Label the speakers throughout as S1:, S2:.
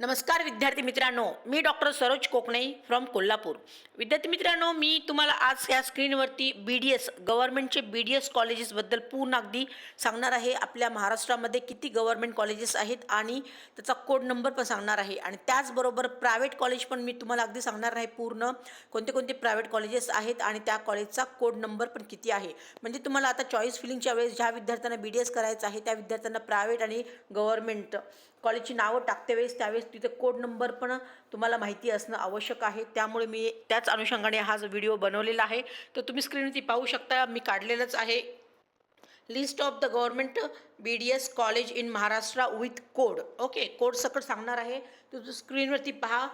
S1: नमस्कार विद्यार्थी मित्रांनो मी डॉक्टर सरोज कोकणे फ्रॉम कोल्हापूर. विद्यार्थी मित्रांनो मी तुम्हाला आज या स्क्रीनवरती बी डी एस गव्हर्नमेंटचे बी डी एस कॉलेजेसबद्दल पूर्ण अगदी सांगणार आहे. आपल्या महाराष्ट्रामध्ये किती गव्हर्नमेंट कॉलेजेस आहेत आणि त्याचा कोड नंबर पण सांगणार आहे. आणि त्याचबरोबर प्रायव्हेट कॉलेज पण मी तुम्हाला अगदी सांगणार आहे पूर्ण. कोणते कोणते प्रायव्हेट कॉलेजेस आहेत आणि त्या कॉलेजचा कोड नंबर पण किती आहे. म्हणजे तुम्हाला आता चॉईस फिलिंगच्या वेळेस ज्या विद्यार्थ्यांना बी डी एस करायचं आहे त्या विद्यार्थ्यांना प्रायव्हेट आणि गव्हर्नमेंट कॉलेजची नावं टाकते वेळेस त्यावेळेस तिथे कोड नंबर पण तुम्हाला माहिती असणं आवश्यक आहे. त्यामुळे मी त्याच अनुषंगाने हा जो व्हिडिओ बनवलेला आहे तर तुम्ही स्क्रीनवरती पाहू शकता. मी काढलेलंच आहे. List of the government B D S college in Maharashtra with code okay code सकट सांगणार आहे. तर स्क्रीनवरती पहा.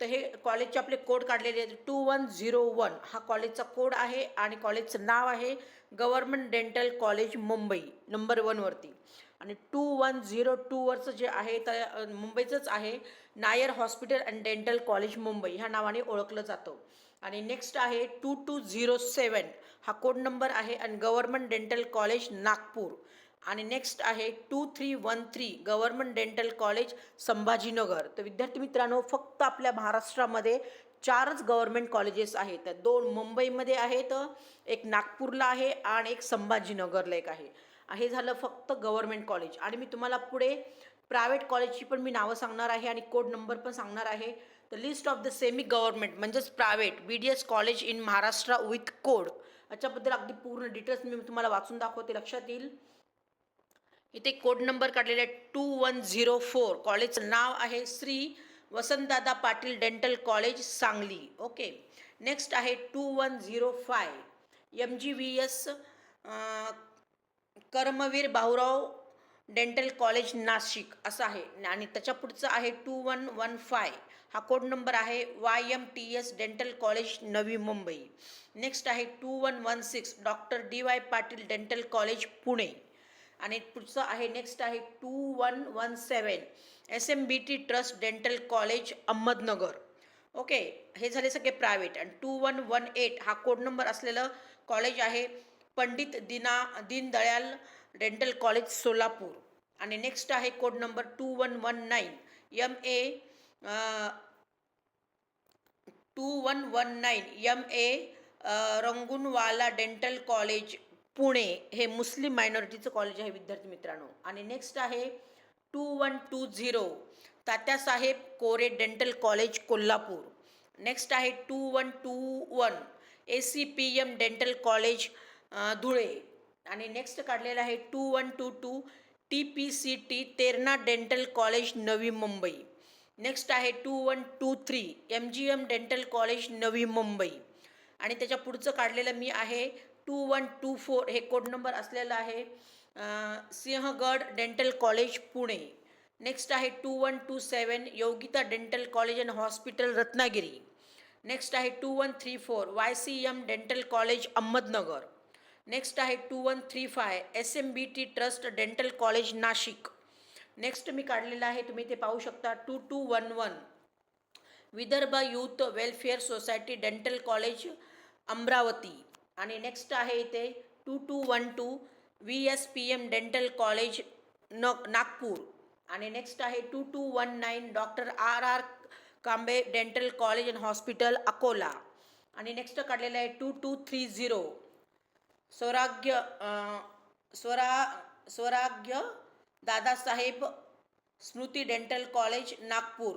S1: तर हे कॉलेजचे आपले कोड काढलेले आहेत. टू वन झिरो वन हा कॉलेजचा कोड आहे आणि कॉलेजचं नाव आहे government dental college Mumbai number वनवरती आणि टू वन झिरो टूवरचं जे आहे तर मुंबईचंच आहे. Nair hospital and dental college Mumbai ह्या नावाने ओळखलं जातं. आणि नेक्स्ट आहे टू टू झिरो सेवन हा कोड नंबर आहे आणि गव्हर्मेंट डेंटल कॉलेज नागपूर. आणि नेक्स्ट आहे two three one three government dental college Sambhajinagar. तर विद्यार्थी मित्रांनो फक्त आपल्या महाराष्ट्रामध्ये चारच गव्हर्नमेंट कॉलेजेस आहेत. तर दोन मुंबईमध्ये आहेत एक नागपूरला आहे आणि एक संभाजीनगरला एक आहे. हे झालं फक्त गव्हर्नमेंट कॉलेज. आणि मी तुम्हाला पुढे प्रायव्हेट कॉलेजची पण मी नावं सांगणार आहे आणि कोड नंबर पण सांगणार आहे. The list of the semi government म्हणजेच private B D S college in Maharashtra with code याच्याबद्दल अगदी पूर्ण डिटेल्स मी तुम्हाला वाचून दाखवते लक्षात येईल. इथे कोड नंबर काढलेला आहे टू वन झिरो फोर कॉलेजचं नाव आहे Shri Vasantdada Patil dental college Sangli. Okay next आहे two one zero five M G V S Karmaveer Bhaurao dental college Nashik असं आहे. आणि त्याच्या पुढचं आहे टू वन वन फाय हा कोड नंबर आहे Y M T S dental college Navi Mumbai next आहे two one one six doctor D Y Patil dental college Pune आणि पुढचं आहे नेक्स्ट आहे two one one seven S M B T trust dental college Ahmednagar. Okay हे झाले सगळे private आणि two one one eight हा कोड नंबर असलेलं कॉलेज आहे. पंडित दिना दीनदयाल डेंटल कॉलेज सोलापूर. आणि नेक्स्ट आहे code number two one one nine M A two one one nine M A Rangoonwala dental college Pune हे मुस्लिम मायनॉरिटीचं कॉलेज आहे विद्यार्थी मित्रांनो. आणि नेक्स्ट आहे two one two zero Tatyasaheb Kore dental college Kolhapur. Next आहे two one two one A C P M dental college Dhule. आणि next काढलेलं आहे two one two two T P C T Terna dental college Navi Mumbai. Next आहे two one two three M G M dental college Navi Mumbai. आणि त्याच्या पुढचं काढलेलं मी आहे टू वन टू फोर हे कोड नंबर असलेलं आहे Sinhgad dental college Pune. Next आहे two one two seven Yogita dental college and hospital Ratnagiri. Next आहे two one three four Y C M dental college Ahmednagar. Next आहे two one three five S M B T trust dental college Nashik next मी काढलेलं आहे तुम्ही इथे पाहू शकता. Two two one one Vidarbha youth welfare society dental college Amravati. आणि next आहे इथे two two one two V S P M dental college न नागपूर. आणि नेक्स्ट आहे two two one nine doctor R R Kambe dental college and hospital Akola. आणि next काढलेलं आहे two two three zero Swarajya स्वरा स्वराज्य दादासाहेब स्मृती डेंटल कॉलेज नागपूर.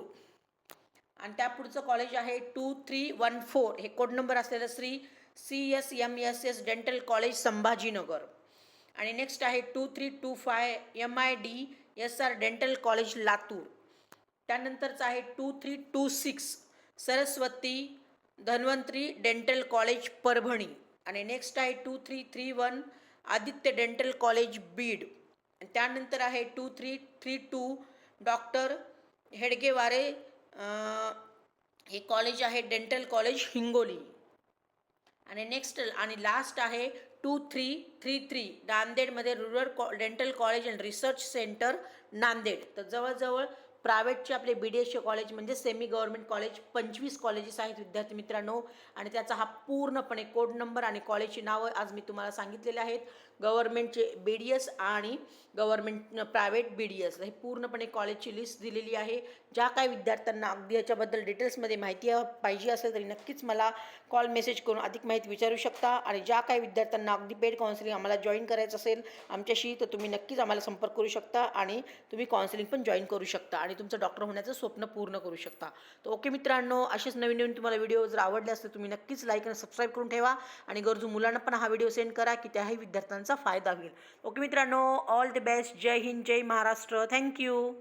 S1: आणि त्या पुढचं कॉलेज आहे टू थ्री वन फोर हे कोड नंबर असलेलं Shri C S M S S dental college Sambhajinagar. आणि नेक्स्ट आहे two three two five M I D S R dental college Latur. त्यानंतरचं आहे two three two six Saraswati Dhanvantari dental college Parbhani. आणि next आहे two three three one Aditya dental college Beed. त्यानंतर आहे two three three two doctor Hedgeware हे college आहे dental college Hingoli. आणि next आणि लास्ट आहे टू थ्री थ्री थ्री नांदेडमध्ये रुरल कॉ dental college and research centre Nanded. तर जवळजवळ प्रायव्हेटचे आपले बी डी एसचे कॉलेज म्हणजे सेमी गव्हर्नमेंट कॉलेज पंचवीस कॉलेजेस आहेत विद्यार्थी मित्रांनो. आणि त्याचा हा पूर्णपणे कोड नंबर आणि कॉलेजची नावं आज मी तुम्हाला सांगितलेले आहेत. गव्हर्नमेंटचे बी डी एस आणि government private B D S हे पूर्णपणे कॉलेजची लिस्ट दिलेली आहे. ज्या काही विद्यार्थ्यांना अगदी याच्याबद्दल डिटेल्समध्ये माहिती ह- पाहिजे असेल तरी नक्कीच मला कॉल मेसेज करून अधिक माहिती विचारू शकता. आणि ज्या काही विद्यार्थ्यांना अगदी पेड काउन्सिलिंग आम्हाला जॉईन करायचं असेल आमच्याशी तर तुम्ही नक्कीच आम्हाला संपर्क करू शकता आणि तुम्ही काउन्सिलिंग पण जॉईन करू शकता. आणि आणि तुमचं डॉक्टर होण्याचं स्वप्न पूर्ण करू शकता. तर ओके मित्रांनो असेच नवीन नवीन तुम्हाला व्हिडिओ जर आवडले असतील तुम्ही नक्कीच लाईक आणि सबस्क्राईब करून ठेवा. आणि गरजू मुलांना पण हा व्हिडिओ सेंड करा की त्याही विद्यार्थ्यांचा फायदा होईल. ओके मित्रांनो ऑल द बेस्ट जय हिंद जय महाराष्ट्र. Thank you